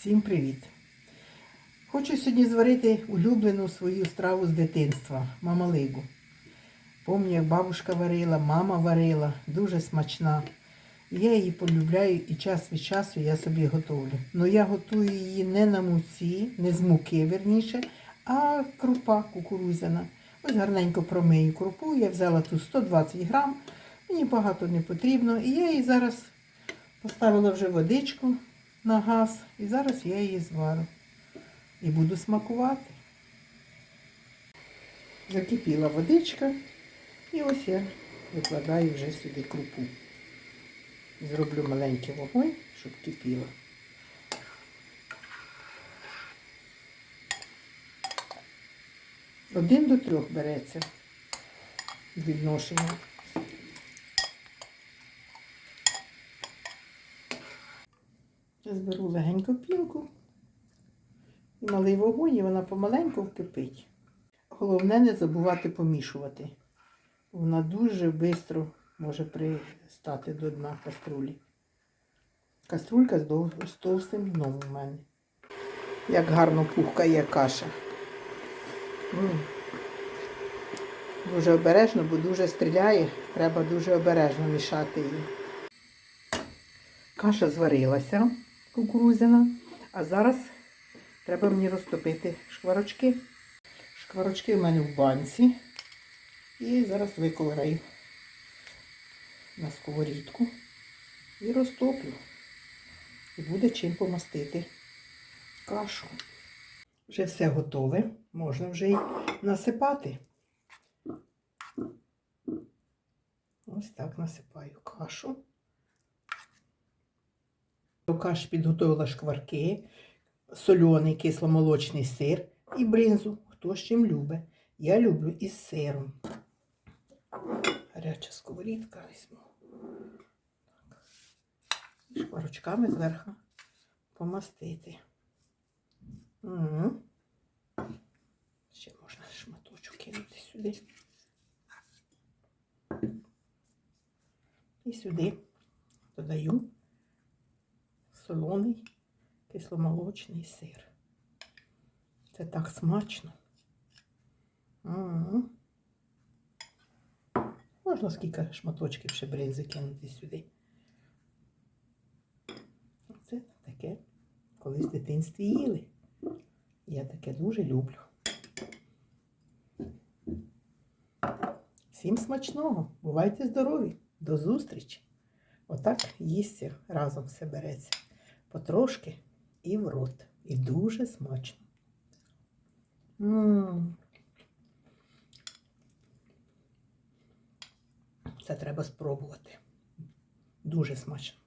Всім привіт! Хочу сьогодні зварити улюблену свою страву з дитинства мамалигу. Пам'ятаю, як бабушка варила, мама варила, дуже смачна. Я її полюбляю і час від часу я собі готовлю. Ну я готую її не на муці, не з муки, верніше, а крупа кукурузяна. Ось гарненько промию крупу. Я взяла тут 120 грам, мені багато не потрібно. І я її зараз поставила вже водичку на газ і зараз я її зварю. І буду смакувати. Закипіла водичка і ось я викладаю вже сюди крупу. Зроблю маленький вогонь, щоб кипіло. Один до трьох береться відношення. Я зберу легенько пінку і малий вогонь, і вона помаленьку вкипить. Головне не забувати помішувати. Вона дуже швидко може пристати до дна каструлі. Каструлька з, товстим дном у мене. Як гарно пухкає каша. М. Дуже обережно, бо дуже стріляє. Треба дуже обережно мішати її. Каша зварилася кукурузяна, а зараз треба мені розтопити шкварочки. Шкварочки в мене в банці. І зараз виколираю на сковорідку і розтоплю. І буде чим помастити кашу. Вже все готове, можна вже й насипати. Ось так насипаю кашу. До каші підготувала шкварки, сольоний кисломолочний сир і бринзу. Хто з чим любить. Я люблю із сиром. Гаряча сковорідка візьму. Шкварочками зверху помастити. Угу. Ще можна шматочок кинути сюди. І сюди додаю солоний кисломолочний сир. Це так смачно. Угу. Можна скільки шматочків ще бринзи кинути сюди. Це таке колись в дитинстві їли. Я таке дуже люблю. Всім смачного! Бувайте здорові! До зустрічі! Отак їсться разом все береться. Потрошки і в рот. І дуже смачно. М. Це треба спробувати. Дуже смачно.